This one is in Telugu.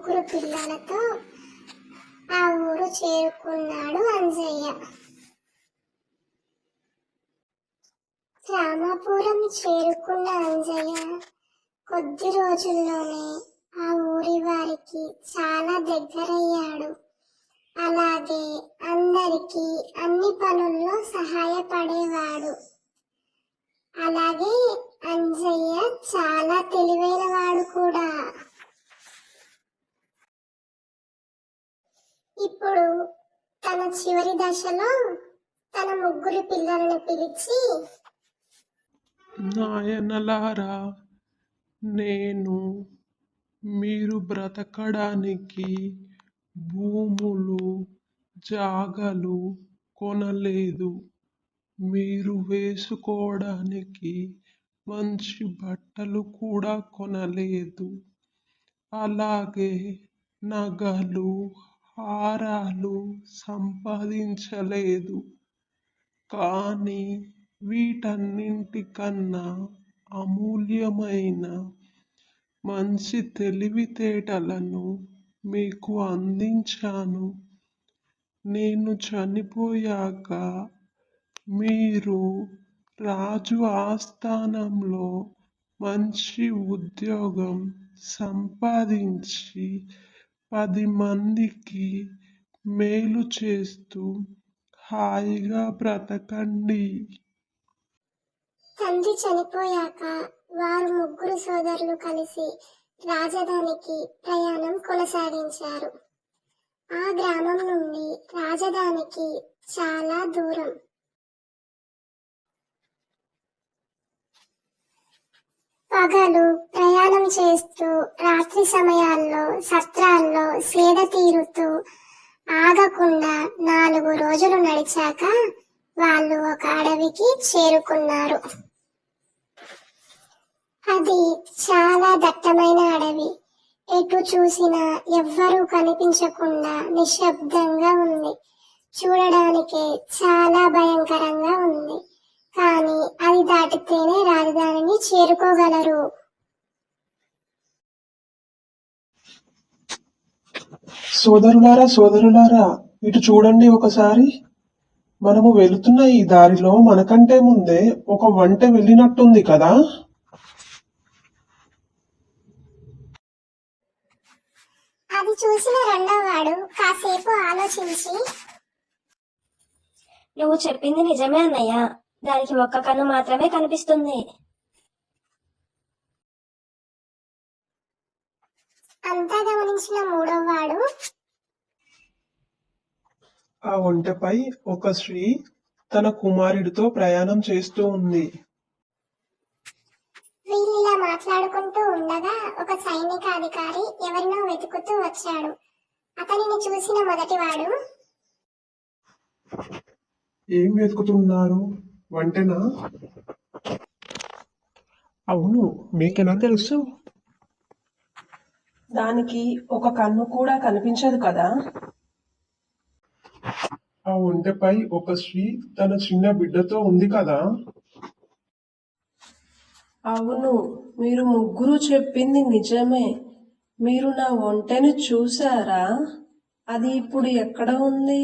ముగ్గురు పిల్లలతో ఆ ఊరు చేరుకున్నాడు అంజయ్య. రామాపురం చేరుకున్న అంజయ్య కొద్ది రోజుల్లోనే ఆ ఊరి వారికి చాలా దగ్గరయ్యాడు. అలాగే అందరికీ అన్ని పనుల్లో సహాయపడేవాడు. అలాగే ఇప్పుడు తన చివరి దశలో తన ముగ్గురు పిల్లలను పిలిచి నాయనలారా నేను మీరు బ్రతకడానికి భూములు జాగలు కొనలేదు. మీరు వేసుకోవడానికి మంచి బట్టలు కూడా కొనలేదు. అలాగే నగలు హారాలు సంపాదించలేదు. కానీ వీటన్నింటికన్నా అమూల్యమైన మంచి తెలివితేటలను మీకు అందించాను. నేను చనిపోయాక మీరు రాజు ఆస్థానంలో మంచి ఉద్యోగం సంపాదించి పది మందికి మేలు చేస్తూ హాయిగా బ్రతకండి. తండ్రి చనిపోయాక వారు ముగ్గురు సోదరులు కలిసి రాజధానికి ప్రయాణం కొనసాగించారు. ఆ గ్రామం నుండి రాజధానికి చాలా దూరం. పగలు ప్రయాణం చేస్తూ రాత్రి సమయాల్లో తీరుతూ ఆగకుండా నాలుగు రోజులు నడిచాక వాళ్ళు ఒక అడవికి చేరుకున్నారు. అది చాలా దట్టమైన అడవి. ఎటు చూసినా ఎవ్వరూ కనిపించకుండా నిశ్శబ్దంగా ఉంది. చూడడానికే చాలా భయంకరంగా ఉంది. కానీ అది దాటితేనే రాజధానిని చేరుకోగలరు. సోదరులారా సోదరులారా ఇటు చూడండి ఒకసారి. మనము వెళుతున్న ఈ దారిలో మనకంటే ముందే ఒక వంట వెళ్ళినట్టుంది కదా? అది చూసిన రెండోవాడు కాసేపు ఆలోచించి నువ్వు చెప్పింది నిజమే అన్నయ్య. దానికి ఒక్క కన్ను మాత్రమే కనిపిస్తుంది. అంతా గమనించిన మూడో ఆ ఒంటెపై ఒక స్త్రీ తన కుమారుడితో ప్రయాణం చేస్తూ ఉంది. వీళ్ళు ఇలా మాట్లాడుకుంటూ ఉండగా ఒక సైనిక అధికారి ఎవరినో వెతుకుతూ వచ్చాడు. అతనిని చూసిన మొదటివాడు ఏం వెతుకుతున్నారు? వంటనా? అవును మీకెలా తెలుసు? దానికి ఒక కన్ను కూడా కనిపించదు కదా? ఆ ఒంటెపై ఒక స్త్రీ తన చిన్న బిడ్డతో ఉంది కదా? అవును మీరు ముగ్గురు చెప్పింది నిజమే. మీరు నా ఒంటెను చూసారా అది ఇప్పుడు ఎక్కడ ఉంది?